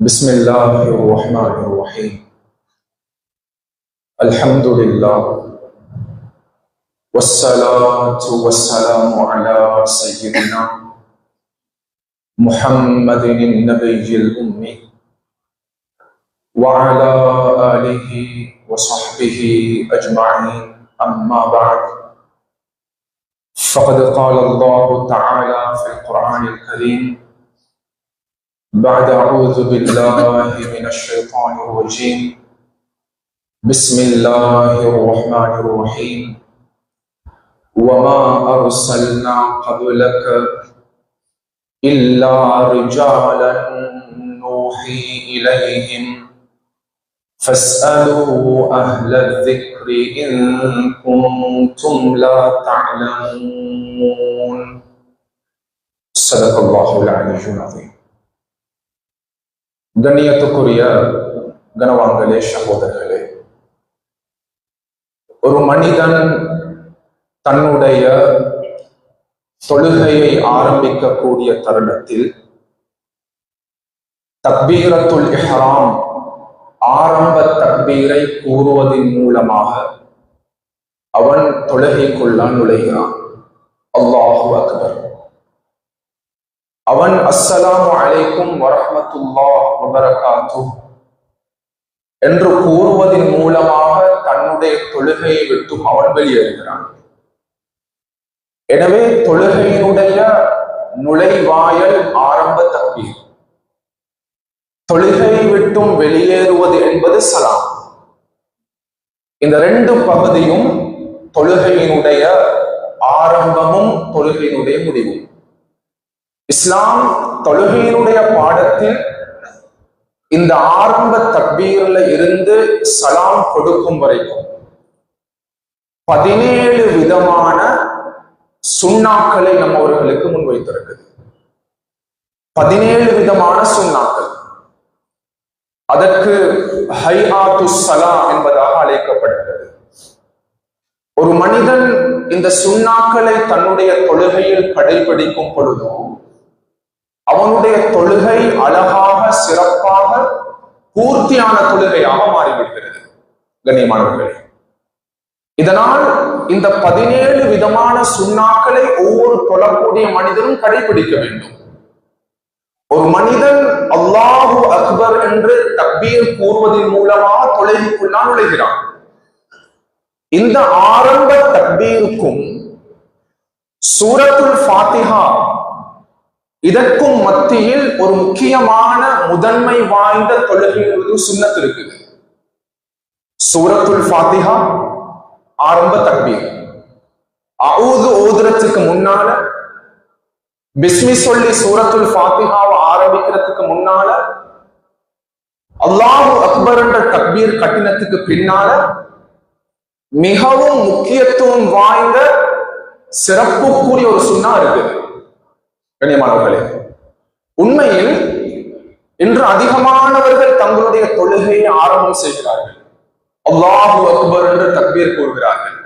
بسم الله الرحمن الرحيم. الحمد لله والصلاة والسلام على سيدنا محمد النبي الأمي وعلى آله وصحبه أجمعين. أما بعد فقد قال الله تعالى القرآن الكريم. بعد أعوذ بالله من الشيطان الرجيم. بسم الله الرحمن الرحيم. وما أرسلنا قبلك إلا رجالا نوحي إليهم. فاسألوا أهل الذكر إن كنتم لا تعلمون. சதகுல்லாஹுல் அலிஹுல் அதீம் கண்ணியத்துக்குரிய கனவான்களே சகோதரர்களே ஒரு மனிதன் தன்னுடைய தொழுகையை ஆரம்பிக்கக்கூடிய தருணத்தில் தக்பீரத்துல் இஹராம் ஆரம்ப தக்பீரை கூறுவதன் மூலமாக அவன் தொழுகைக்குள்ளான் நுழைகிறான் அல்லாஹு அக்பர் அவன் அஸ்ஸலாமு அலைக்கும் வரஹமத்துல்லா வபரகாத்து என்று கூறுவதன் மூலமாக தன்னுடைய தொழுகையை விட்டும் அவன் வெளியேறுகிறான். எனவே தொழுகையினுடைய நுழைவாயல் ஆரம்ப தக்பீர். தொழுகையை விட்டும் வெளியேறுவது என்பது சலாம். இந்த ரெண்டு பகுதியும் தொழுகையினுடைய ஆரம்பமும் தொழுகையினுடைய முடிவும். இஸ்லாம் தொழுகையினுடைய பாடத்தில் இந்த ஆரம்ப தக்பீர்ல இருந்து சலாம் கொடுக்கும் வரைக்கும் பதினேழு விதமான சுண்ணாக்களை நம்மவர்களுக்கு முன்வைத்திருக்குது. பதினேழு விதமான சுண்ணாக்கள். அதற்கு ஹைஆத்து சலா என்பதாக அழைக்கப்படுகிறது. ஒரு மனிதன் இந்த சுண்ணாக்களை தன்னுடைய தொழுகையில் கடைபிடிக்கும் பொழுதும் அவனுடைய தொழுகை அழகாக சிறப்பாக பூர்த்தியான தொழுகையாக மாறிவிடுகிறது. கண்ணியமானவர்களே இதனால் இந்த பதினேழு விதமான சுண்ணாக்களை ஒவ்வொரு தொழக்கூடிய மனிதனும் கடைபிடிக்க வேண்டும். ஒரு மனிதன் அல்லாஹு அக்பர் என்று தக்பீர் கூறுவதன் மூலமாக தொலைவுக்குள்ளான் நுழைகிறான். இந்த ஆரம்ப தக்பீருக்கும் சூரத்துல் ஃபாத்திஹா இதற்கும் மத்தியில் ஒரு முக்கியமான முதன்மை வாய்ந்த தொழுகை சுண்ணத் இருக்குது. சூரத்துல் ஃபாத்திஹா ஆரம்ப தக்பீர். அவுது ஓதுறதுக்கு முன்னால பிஸ்மி சொல்லி சூரத்துல் ஃபாத்திஹாவை ஆரம்பிக்கிறதுக்கு முன்னால அல்லாஹு அக்பர் என்ற தக்பீர் கட்டினத்துக்கு பின்னால மிகவும் முக்கியத்துவம் வாய்ந்த சிறப்புக்குரிய ஒரு சுண்ணா இருக்குது. கண்ணியமானவர்களே உண்மையில் இன்று அதிகமானவர்கள் தங்களுடைய தொழுகையை ஆரம்பம் செய்கிறார்கள். அல்லாஹு அக்பர் என்று தக்பீர் கூறுகிறார்கள்.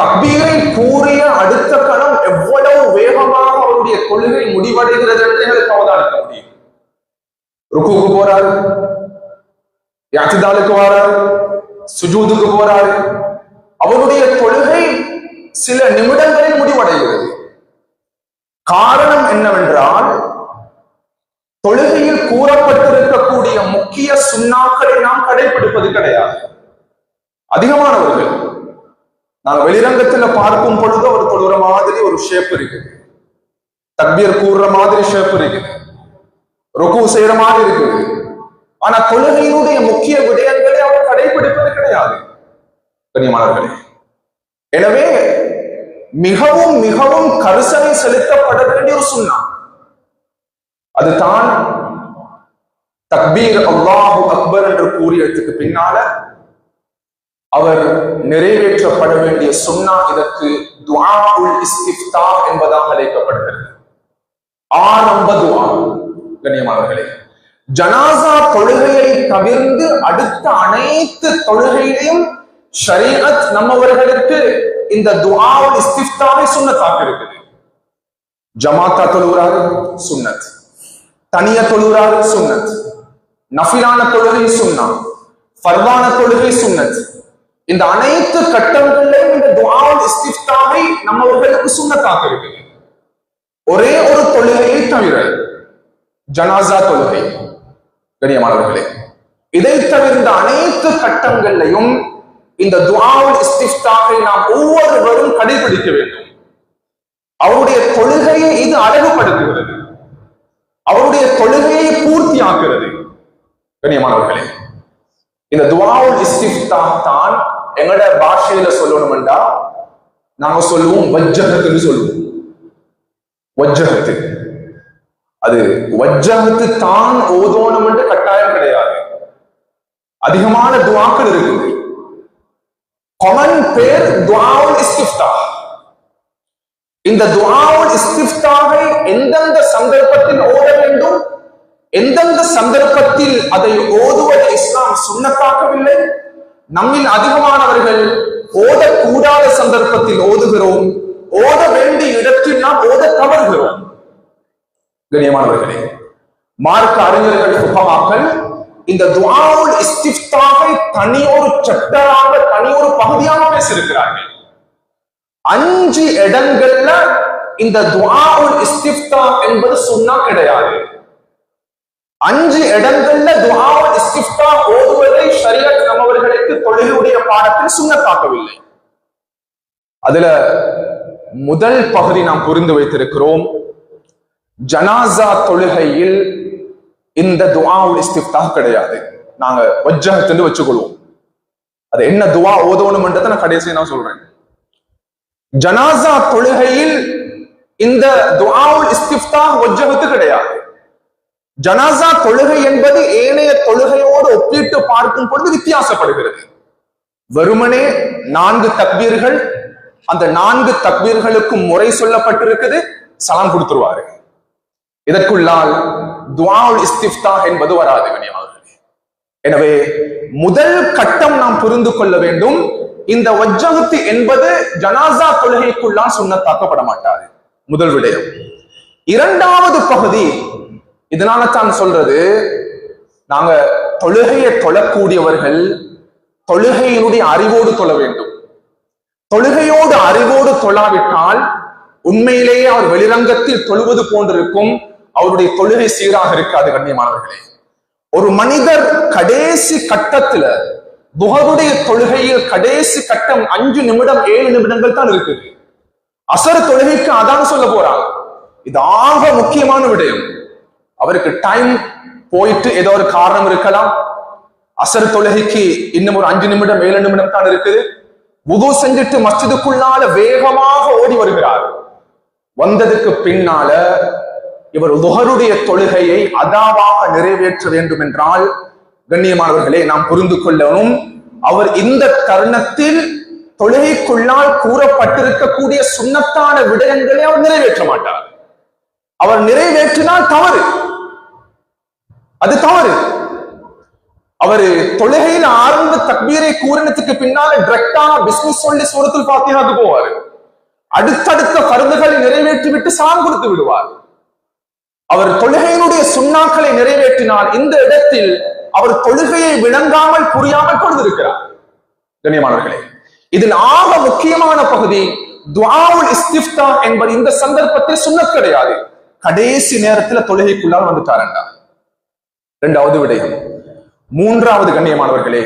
தக்பீரை கூறிய அடுத்த கணம் எவ்வளவு வேகமாக அவருடைய கொள்கை முடிவடைகிறது என்று எங்களுக்கு அவதானிக்க முடியும். ருக்குக்கு போறாரு யாத்திதாலுக்கு வராரு சுஜூதுக்கு போறாரு. அவருடைய கொள்கை சில நிமிடங்களில் முடிவடைகிறது. காரணம் என்னவென்றால் தொழுகையில் கூறப்பட்டிருக்கக்கூடிய முக்கிய சுண்ணாக்களை நாம் கடைபிடிப்பது கிடையாது. அதிகமானவர்கள் நாங்கள் வெளிரங்கத்துல பார்க்கும் பொழுது ஒரு தொழுற மாதிரி ஒரு ஷேப் இருக்குது. தக்பீர் கூறுற மாதிரி ஷேப் இருக்குது. ருக்கு செய்யற மாதிரி இருக்குது. ஆனா தொழுகையினுடைய முக்கிய விடயங்களை அவர் கடைபிடிப்பது கிடையாது. கனியமானவர்களே எனவே மிகவும் மிகவும் கரிசனை செலுத்தப்பட வேண்டிய ஒரு சுண்ணா. அதுதான் தக்பீர் அல்லாஹு அக்பர் என்று கூறியதுக்கு பின்னால அவர் நிறைவேற்றப்பட வேண்டிய சுண்ணா இதற்கு துவா உல் இஸ்திஃப்தா என்பதாக அழைக்கப்படுகிறது. ஆரம்ப துவா கண்ணியமானவர்களே. ஜனாசா தொழுகையை தவிர்ந்து அடுத்த அனைத்து தொழுகையிலையும் ஷரீரத் நம்மவர்களுக்கு இந்த துஆவுல் இஸ்திஃப்தாவை சுண்ணத்தாக்க இருக்குது. ஜமாத்தா தொழுகிறாரு சுண்ணத். தனிய தொழுகிறாரு சுண்ணத். நஃபிலான தொழுகை சுண்ணா. ஃபர்வான தொழுகை சுண்ணத். இந்த அனைத்து கட்டங்களையும் இந்த துஆவுல் இஸ்திஃப்தாவை நம்மவர்களுக்கு சுண்ணத்தாக்க இருக்குது. ஒரே ஒரு தொழுகையை தவிர ஜனாசா தொழுகை. கண்ணியமானவர்களே இதை தவிர்ந்த அனைத்து கட்டங்கள்லையும் இந்த துஆவுல் இஸ்திஃப்தாவை நாம் ஒவ்வொருவரும் கடைபிடிக்க வேண்டும். அவருடைய தொழுகையை இது அழகுபடுத்துகிறது. அவருடைய தொழுகையை பூர்த்தியாக்குறது கண்ணியமானவர்களே இந்த துவாவுல் இஸ்திஃப்தா தான் எங்களோட பாஷையில சொல்லணும்டா நாங்க சொல்லுவோம் வஜ்ஜகத்துன்னு சொல்லுவோம். வஜ்ஜகத்து. அது வஜ்ஜகத்து தான் ஓதோணும் என்று கட்டாயம் கிடையாது. அதிகமான துவாக்கள் இருக்குது. கொமன் பேர் துவாவுல் இஸ்திஃப்தா இந்த துஆவுல் இஸ்திஃப்தாவை எந்தெந்த சந்தர்ப்பத்தில் ஓத வேண்டும்? எந்தெந்த சந்தர்ப்பத்தில் அதை ஓதுவதை இஸ்லாம் சுண்ணத்தாக்கவில்லை? நம்மில் அதிகமானவர்கள் ஓதக்கூடாத சந்தர்ப்பத்தில் ஓதுகிறோம். ஓத வேண்டிய இடத்தில் நாம் ஓத தவறுகிறோம். கண்ணியமானவர்களே மார்க்க அறிஞர்கள் சுகமாக்கள் இந்த துவாவுல் இஸ்திஃப்தாவை தனியொரு சட்டராக ஒரு பகுதியாக பேசியிருக்கிறார்கள். அஞ்சு இடங்கள்ல இந்த துவாவுல் இஸ்திஃப்தா என்பது சொன்னா கிடையாது. அஞ்சு இடங்கள்ல துவாவுல் இஸ்திஃப்தா ஓதுவதை ஷரியத் நம்மவர்களுக்கு தொழிலுடைய பாடத்தில் சுண்ணத்தாக்கவில்லை அதுல முதல் பகுதி நாம் புரிந்து வைத்திருக்கிறோம். ஜனாசா தொழுகையில் இந்த துவாவுடைய இஸ்திஃப்தா கிடையாது. நாங்க வஜ்ஜகத்துன்னு வச்சுக்கொள்வோம். அது என்ன துவா ஓதணும்ன்றதை நான் கடைசி நான் சொல்றேன். ஜனாசா தொழுகையில் இந்த துவாவுல் இஸ்திஃப்தா வஜ்ஜகத்து கிடையாது. ஜனாசா தொழுகை என்பது ஏனைய தொழுகையோடு ஒப்பிட்டு பார்க்கும் பொழுது வித்தியாசப்படுகிறது. வெறுமனே நான்கு தக்பீர்கள் அந்த நான்கு தக்பீர்களுக்கும் முறை சொல்லப்பட்டிருக்குது சலாம் கொடுத்துருவாரு. இதற்குள்ளால் துஆவுல் இஸ்திஃப்தா என்பது வராது கண்ணியமானவர்களே எனவே முதல் கட்டம் நாம் புரிந்து கொள்ள வேண்டும். இந்த வஜ்ஜகத்து என்பது ஜனாசா தொழுகைக்குள்ளால் சுண்ணத்தாக்கப்பட மாட்டாது. முதல் விடயம். இரண்டாவது பகுதி இதனால தான் சொல்றது நாங்க தொழுகையை தொழக்கூடியவர்கள் தொழுகையினுடைய அறிவோடு தொழ வேண்டும். தொழுகையோடு அறிவோடு தொழாவிட்டால் உண்மையிலேயே அவர் வெளிரங்கத்தில் தொழுவது போன்றிருக்கும். அவருடைய தொழுகை சீராக இருக்காது கண்ணியமானவர்களே. ஒரு மனிதர் கடைசி கட்டத்துல புகருடைய தொழுகையில் கடைசி கட்டம் அஞ்சு நிமிடம் ஏழு நிமிடங்கள் தான் இருக்குது. அசர் தொழுகைக்கு அதான் சொல்ல போறாங்க இது ஆக முக்கியமான விடயம். அவருக்கு டைம் போயிட்டு ஏதோ ஒரு காரணம் இருக்கலாம். அசர் தொழுகைக்கு இன்னும் ஒரு அஞ்சு நிமிடம் ஏழு நிமிடம் தான் இருக்குது. உது செஞ்சுட்டு மஸ்ஜிதுக்குள்ளால வேகமாக ஓடி வருகிறார். வந்ததுக்கு பின்னால இவர் துஹருடைய தொழுகையை அதாவாக நிறைவேற்ற வேண்டும் என்றால் கண்ணியமானவர்களே நாம் புரிந்து கொள்ளணும் அவர் இந்த தருணத்தில் தொழுகைக்குள்ளால் கூறப்பட்டிருக்கக்கூடிய சுண்ணத்தான விடயங்களை அவர் நிறைவேற்ற மாட்டார். அவர் நிறைவேற்றினால் தவறு. அது தவறு. அவரு தொழுகையில் ஆரம்ப தக்பீரை கூறினத்துக்கு பின்னால டிரெக்டான பிசினஸ் சொல்லி சூரத்தில் பாத்தியாக்கு போவாரு. அடுத்தடுத்த கருந்துகளை நிறைவேற்றி விட்டு சாம் கொடுத்து விடுவார். அவர் தொழுகையினுடைய சுண்ணாக்களை நிறைவேற்றினால் இந்த இடத்தில் அவர் தொழுகையை விளங்காமல் புரியாமல் கொண்டிருக்கிறார். கண்ணியமானவர்களே இதில் ஆக முக்கியமான பகுதி துவாவுல் இஸ்திஃப்தா என்பது இந்த சந்தர்ப்பத்தில் சுண்ணத் கிடையாது. கடைசி நேரத்துல தொழுகைக்குள்ளால் வந்துட்டாரண்டா. இரண்டாவது விடயம் மூன்றாவது கண்ணியமானவர்களே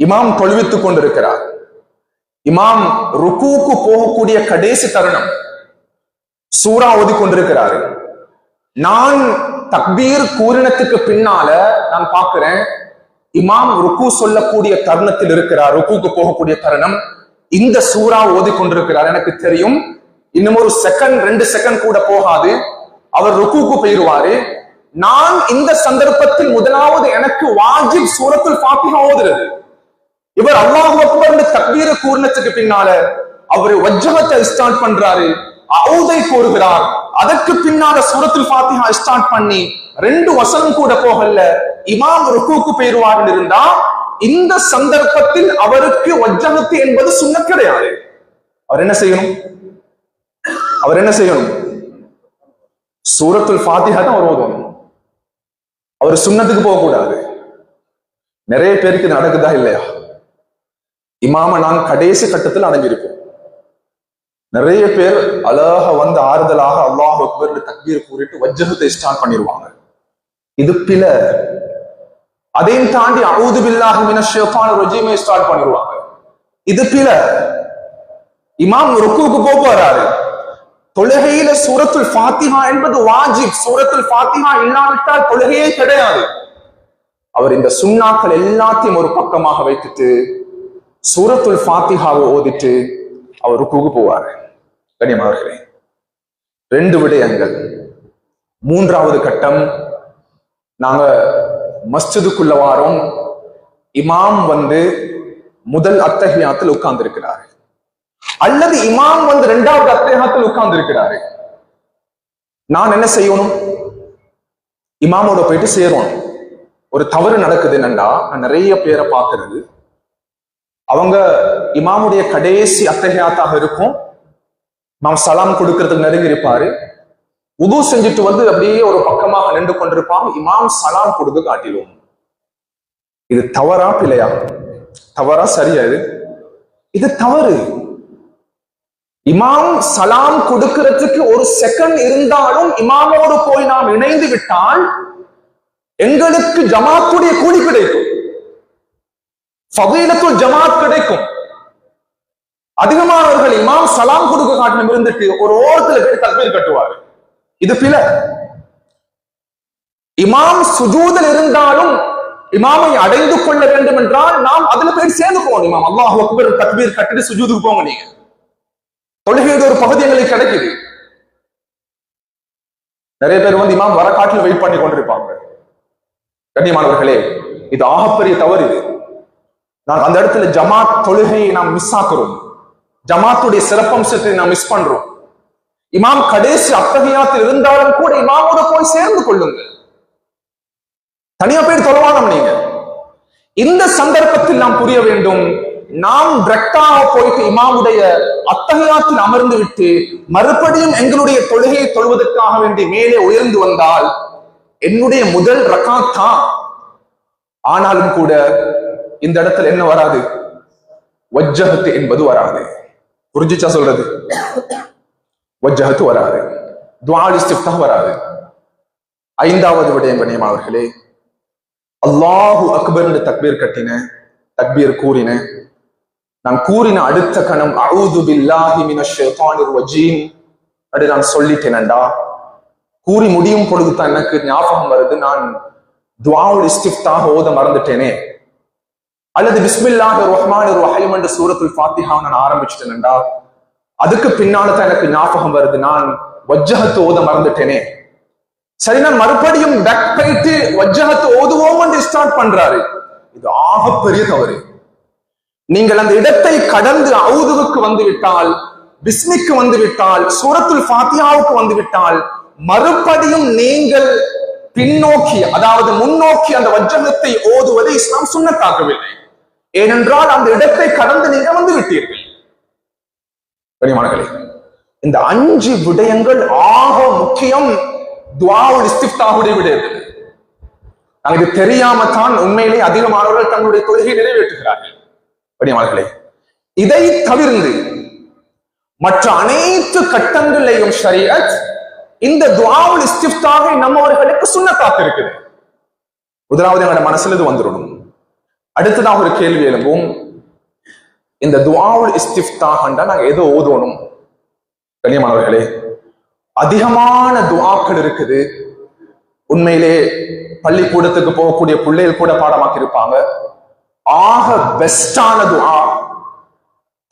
இமாம் தொழுவித்துக் கொண்டிருக்கிறார். இமாம் ருக்கூக்கு போகக்கூடிய கடைசி தருணம் சூறா ஓதி கொண்டிருக்கிறாரு நான் தக்பீர் கூறினத்துக்கு பின்னால நான் பார்க்கிறேன் இமாம் ருக்கு சொல்லக்கூடிய தருணத்தில் இருக்கிறார் ருக்குக்கு போகக்கூடிய தருணம். இந்த சூறா ஓதி கொண்டிருக்கிறார் எனக்கு தெரியும். இன்னும் ஒரு செகண்ட் ரெண்டு செகண்ட் கூட போகாது. அவர் ருக்குக்கு போயிருவாரு. நான் இந்த சந்தர்ப்பத்தில் முதலாவது எனக்கு வாஜிப் சூரத்தில் ஃபாத்திஹா ஓதுறது. இவர் அல்லாஹ் அக்பர் தக்பீர கூறினத்துக்கு பின்னால அவரு வஜ்ஜகத்தை ஸ்டார்ட் பண்றாரு. அவுதை கூறுகிறார். அதற்கு பின்னால சூரத்துல் ஃபாத்திஹா ஸ்டார்ட் பண்ணி ரெண்டு வசனம் கூட போகல. இமாம் ருக்குக்கு போயிருவார்கள் இருந்தா இந்த சந்தர்ப்பத்தில் அவருக்கு வஜ்ஜகத்து என்பது சுண்ண கிடையாது. அவர் என்ன செய்யணும்? அவர் என்ன செய்யணும்? சூரத்துல் ஃபாத்திஹா தான் அவர் ஓதணும். அவர் சுண்ணத்துக்கு போகக்கூடாது. நிறைய பேருக்கு இது நடக்குதா இல்லையா? இமாம நான் கடைசி கட்டத்தில் அடைஞ்சிருக்கோம். நிறைய பேர் அழக வந்து ஆறுதலாக அல்லாஹ் அக்பர் தக்பீர் கூறிட்டு வஜ்ஜகத்தை ஸ்டார்ட் பண்ணிடுவாங்க இது பில. அதையும் தாண்டி அவுது பில்லாஹி மின ஷைத்தான ஸ்டார்ட் பண்ணிடுவாங்க இது பில. இமாம் ருக்குவுக்கு போக போறாரு. தொழுகையில சூரத்துல் ஃபாத்திஹா என்பது வாஜிப். சூரத்துல் ஃபாத்திஹா இல்லாவிட்டால் தொழுகையே கிடையாது. அவர் இந்த சுண்ணாக்கள் எல்லாத்தையும் ஒரு பக்கமாக வைத்துட்டு சூரத்துல் ஃபாத்திஹாவை ஓதிட்டு அவர் ருக்குவுக்கு போவாரு. கண்ணியமானவர்களே ரெண்டு விடயங்கள். மூன்றாவது கட்டம் நாங்க மஸ்ஜிதுக்குள்ள வாரோம். இமாம் வந்து முதல் அத்தகையாத்தில் உட்கார்ந்து இருக்கிறார் அல்லது இமாம் வந்து இரண்டாவது அத்தகையாத்தில் உட்கார்ந்து இருக்கிறாரு நான் என்ன செய்யணும்? இமாமோட போயிட்டு சேரணும் ஒரு தவறு நடக்குது என்னண்டா? நான் நிறைய பேரை பார்க்கறது. அவங்க இமாமுடைய கடைசி அத்தகையாத்தாக இருக்கும். நாம் சலாம் கொடுக்கறதுக்கு நெருங்கி இருப்பாரு. உது செஞ்சுட்டு வந்து அப்படியே ஒரு பக்கமாக நின்று கொண்டிருப்பான். இமாம் சலாம் கொடுத்து காட்டிடுவோம். இது தவறா பிழையா தவறா சரியா இது? இது தவறு. இமாம் சலாம் கொடுக்கிறதுக்கு ஒரு செகண்ட் இருந்தாலும் இமாமோடு போய் நாம் இணைந்து விட்டால் எங்களுக்கு ஜமாத்துடைய கூலி கிடைக்கும். ஃபதீலத்துல் ஜமாத் கிடைக்கும். அதிகமானவர்கள் இமாம் சலாம் கொடுக்க காட்டிலும் இருந்துட்டு ஒரு ஓரத்துல பேர் தக்பீர் கட்டுவாரு. இது பில இமாம் சுஜூதில் இருந்தாலும் இமாமை அடைந்து கொள்ள வேண்டும் என்றால் நாம் அதுல போய் சேர்ந்து போகணும். இமாம் அல்லாஹ் அக்பர் தக்பீர் கட்டிட்டு சுஜூதுக்கு போங்க நீங்க. தொழுகையோட ஒரு பகுதி எங்களுக்கு கிடைக்குது. நிறைய பேர் வந்து இமாம் வர காட்டில் வெயிட் பண்ணி கொண்டிருப்பாங்க. கண்ணியமானவர்களே இது ஆகப்பெரிய தவறு இது. நான் அந்த இடத்துல ஜமாத் தொழுகையை நாம் மிஸ் ஆக்குறோம். ஜமாத்துடைய சிறப்பம்சத்தை நாம் மிஸ் பண்றோம். இமாம் கடைசி அத்தகையாத்தில் இருந்தாலும் கூட இமாமோட போய் சேர்ந்து கொள்ளுங்கள். தனியா போய் தொலைவானம் நீங்க. இந்த சந்தர்ப்பத்தில் நாம் புரிய வேண்டும் நாம் டிரெக்டாக போயிட்டு இமாமுடைய அத்தகையாத்தில் அமர்ந்து விட்டு மறுபடியும் எங்களுடைய தொழுகையை தொழுவதற்காக வேண்டி மேலே உயர்ந்து வந்தால் என்னுடைய முதல் ரகாத் தான். ஆனாலும் கூட இந்த இடத்துல என்ன வராது? வஜ்ஜகத்து என்பது வராது. புரிஞ்சிச்சா சொல்றது? வஜ்ஜகத்து வராது. துவால் இஸ்திஃப்தா வராது. ஐந்தாவது விடயம் கண்ணியம் அவர்களே அல்லாஹு அக்பர் தக்பீர் கட்டின தக்பீர் கூறின நான் கூறின அடுத்த கணம் அழுது பில்லாஹி மினஷேத்தானிர் வஜீம் அப்படி நான் சொல்லிட்டேனண்டா. கூறி முடியும் பொழுது தான் எனக்கு ஞாபகம் வருது. நான் துவாவுல் இஸ்திஃப்தாக ஓத மறந்துட்டேனே. அல்லது பிஸ்மில்லாஹ் ரஹ்மான் ரஹீம் என்ற சூரத்துல் ஃபாத்திஹா நான் ஆரம்பிச்சிட்டேன்டா அதுக்கு பின்னால தான் எனக்கு ஞாபகம் வருது. நான் வஜ்ஜகத்து ஓத மறந்துட்டேனே. சரி நான் மறுபடியும் பேக் போயிட்டு வஜ்ஜகத்து ஓதுவோம் என்று ஸ்டார்ட் பண்றாரு. இது ஆகப்பெரிய தவறு. நீங்கள் அந்த இடத்தை கடந்து அவுதுவுக்கு வந்து விட்டால் பிஸ்மிக்கு வந்து விட்டால் சூரத்துல் ஃபாத்தியாவுக்கு வந்து விட்டால் மறுபடியும் நீங்கள் பின்னோக்கி அதாவது முன்னோக்கி அந்த வஜ்ஜகத்தை ஓதுவதை இஸ்லாம் சுண்ணத்தாக்கவில்லை. ஏனென்றால் அந்த இடத்தை கடந்து நீங்க வந்து விட்டீர்கள். கனிமானங்களே இந்த அஞ்சு விடயங்கள் ஆக முக்கியம் துவாவுல் இஸ்திஃப்தாவுடைய விடயங்கள் நாங்க இது தெரியாம தான் உண்மையிலே அதிகமானவர்கள் தங்களுடைய தொழுகை நிறைவேற்றுகிறார்கள். கனிமானங்களே இதை தவிர்ந்து மற்ற அனைத்து கட்டங்களையும் ஷரியத் இந்த துவாவுல் இஸ்திப்தாவை நம்மவர்களுக்கு சுண்ணத்தாக்கு இருக்குது முதலாவது எங்களோட மனசுல இது வந்துடணும். அடுத்ததாக ஒரு கேள்வி எழும்பும். இந்த துவாவுல் இஸ்திஃப்தாகண்டா நாங்க எதோ ஓதணும்? கண்ணியமானவர்களே அதிகமான துவாக்கள் இருக்குது. உண்மையிலே பள்ளிக்கூடத்துக்கு போகக்கூடிய பிள்ளைகள் கூட பாடமாக்கி இருப்பாங்க. ஆக பெஸ்டான துவா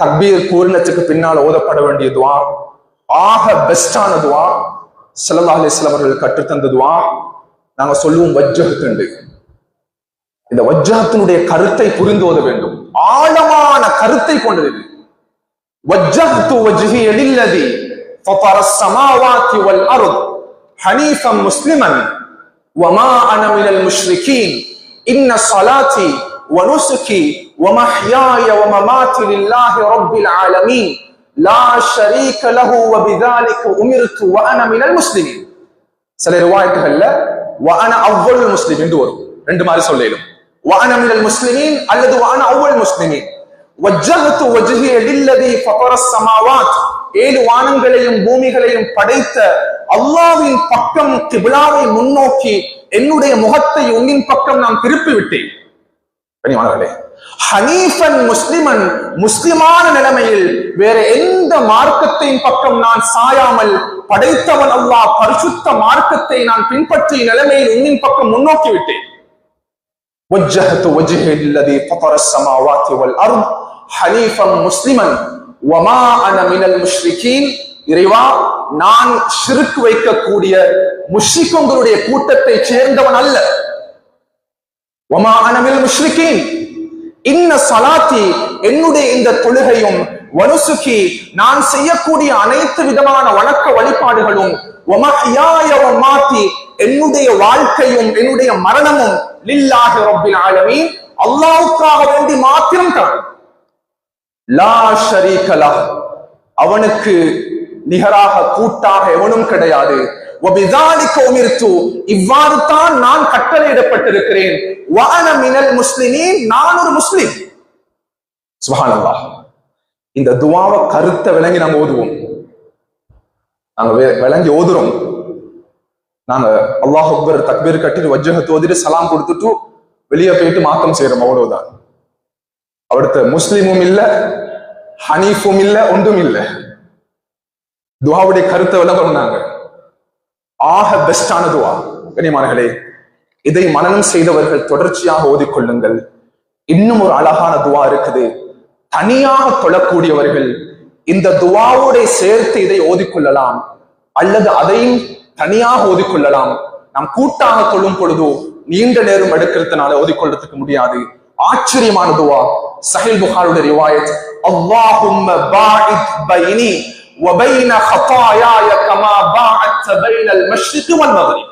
தக்பீர் கூறினத்துக்கு பின்னால் ஓதப்பட வேண்டிய துவா ஆக பெஸ்டான துவா சல்லா அலிஸ்லாம் அவர்கள் கற்றுத்தந்த துவா நாங்க சொல்லுவோம் வஜ்ஜகத்துண்டு இந்த வஜ்ஜகத்தினுடைய கருத்தை புரிந்து ஓத வேண்டும் ஆழமான கருத்தை கொண்டது இது وجهت وجهي للذي فطر السماوات والأرض حنيفا مسلما وما أنا من المشركين إن صلاتي ونسكي ومحياي ومماتي لله رب العالمين لا شريك له وبذلك أمرت وأنا من المسلمين சில ரிவாயத்துகள்ல வான அவ்வளவு முஸ்லிம் என்று வரும் ரெண்டு மாதிரி சொல்லிடும் وانا من المسلمين அல்லது வான அவ்வளவு முஸ்லிமீன் وجهت وجهي للذي فطر السماوات. ஏழு வானங்களையும் பூமிகளையும் படைத்த அல்லாவின் பக்கம் கிபிலாவை முன்னோக்கி என்னுடைய முகத்தை உன்னின் பக்கம் நான் திருப்பி விட்டேன் ஹனீஃபன் முஸ்லிமன் முஸ்லிமான நிலைமையில் வேற எந்த மார்க்கத்தின் பக்கம் நான் சாயாமல் படைத்தவன் அல்லாஹ் பரிசுத்த மார்க்கத்தை நான் பின்பற்றிய நிலைமையில் உன்னின் பக்கம் முன்னோக்கி விட்டேன் وجهت وجهي الذي فطر السماوات والارض حنيفا مسلما وما انا من المشركين இறைவா நான் ஷிர்க் வைக்கக்கூடிய முஷ்ரிக்குங்களுடைய கூட்டத்தை சேர்ந்தவன் அல்ல ஒமா அனமில் முஷ்ரிகீன் இன்ன சலாத்தி என்னுடைய இந்த தொழுகையும் வனுசுகி நான் செய்யக்கூடிய அனைத்து விதமான வணக்க வழிபாடுகளும் ஒமஹியாய மாத்தி என்னுடைய வாழ்க்கையும் என்னுடைய மரணமும் லில்லாஹ ரப்பில் ஆலமீன். அல்லாவுக்காக வேண்டி மாத்திரம் தான். லா ஷரீகலா அவனுக்கு நிகராக கூட்டாக எவனும் கிடையாது. இவ்வாறு தான் நான் கட்டளையிடப்பட்டிருக்கிறேன். முஸ்லிமின் நான் ஒரு முஸ்லிம். சுபானல்லா இந்த துவாவை கருத்தை விளங்கி நாங்க ஓதுவோம். நாங்க விளங்கி ஓதுறோம். நாங்க அல்லாஹ் அக்பர் தக்பீர் கட்டிட்டு வஜ்ஜகத்து ஓதிட்டு சலாம் கொடுத்துட்டு வெளியே போயிட்டு மாற்றம் செய்யறோம் அவ்வளவுதான். அடுத்த முஸ்லிமும் இல்ல ஹனீஃபும் இல்ல ஒன்றும் இல்ல. துவாவுடைய கருத்தை விளங்கணும் நாங்க. ஆக பெஸ்டான துவா. கனிமார்களே இதை மனநம் செய்தவர்கள் தொடர்ச்சியாக ஓதிக்கொள்ளுங்கள். இன்னும் ஒரு அழகான துவா இருக்குது. தனியாக தொழக்கூடியவர்கள் இந்த துவாவோட சேர்த்து இதை ஓதிக்கொள்ளலாம். அல்லது அதையும் தனியாக ஓதிக்கொள்ளலாம் நாம் கூட்டாக தொழும் பொழுதோ நீண்ட நேரம் எடுக்கிறதுனால ஓதிக்கொள்றதுக்கு முடியாது ஆச்சரியமான துவா சஹில் புகாருடைய ரிவாயத் அல்லாஹும்ம பாஇத் பைனி وبين خطاياي كما باعدت بين المشرق والمغرب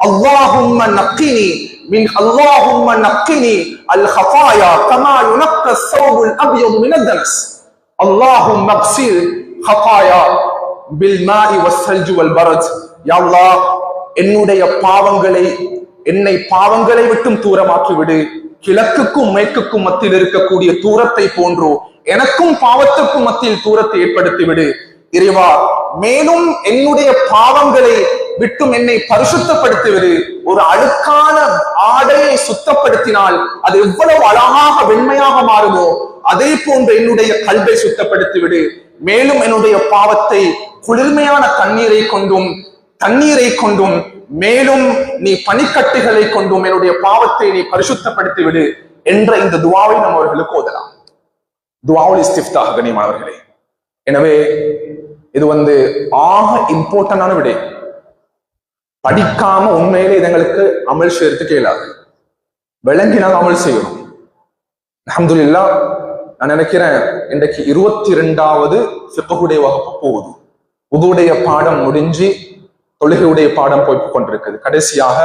اللهم نقني من اللهم نقني الخطايا كما ينقى الثوب الابيض من الدنس اللهم اغسل خطايا என்னுடைய பாவங்களை என்னை பாவங்களை விட்டும் தூரமாக்கி விடு கிழக்குக்கும் மேற்குக்கும் மத்தியில் இருக்கக்கூடிய தூரத்தை போன்றோ எனக்கும் பாவத்துக்கும் மத்தியில் தூரத்தை ஏற்படுத்தி விடு இறைவா மேலும் என்னுடைய பாவங்களை விட்டும் என்னை பரிசுத்தப்படுத்தி விடு ஒரு அழுக்கான ஆடையை சுத்தப்படுத்தினால் அது எவ்வளவு அழகாக வெண்மையாக மாறுமோ அதே போன்று என்னுடைய கல்வை சுத்தப்படுத்தி விடு மேலும் என்னுடைய பாவத்தை குளிர்மையான தண்ணீரை கொண்டும் தண்ணீரை கொண்டும் மேலும் நீ பனிக்கட்டுகளை கொண்டும் என்னுடைய பாவத்தை நீ பரிசுத்தப்படுத்தி விடு என்ற இந்த துவாவை நம்ம அவர்களுக்கு ஓதலாம். துவாவில் இஸ்திஃப்தாக கனிமானவர்களே. எனவே இது வந்து ஆக இம்பார்ட்டன்டான விடை. படிக்காம உண்மையிலே இது எங்களுக்கு அமல் செய்யறதுக்கு இயலாது. விளங்கி அமல் செய்யணும். அஹமதுல்லா நான் நினைக்கிறேன் இன்றைக்கு இருபத்தி ரெண்டாவது சிப்பகுடைய வகுப்பு போகுது. உதுவுடைய பாடம் முடிஞ்சு தொழுகையுடைய பாடம் போய் கொண்டிருக்குது. கடைசியாக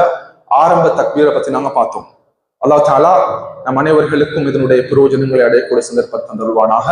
ஆரம்ப தக்வீரை பத்தி நாங்க பார்த்தோம். அல்லா தாலா நம் அனைவர்களுக்கும் இதனுடைய பிரயோஜனங்களை அடையக்கூடிய சந்தர்ப்பத்தை தருவானாக.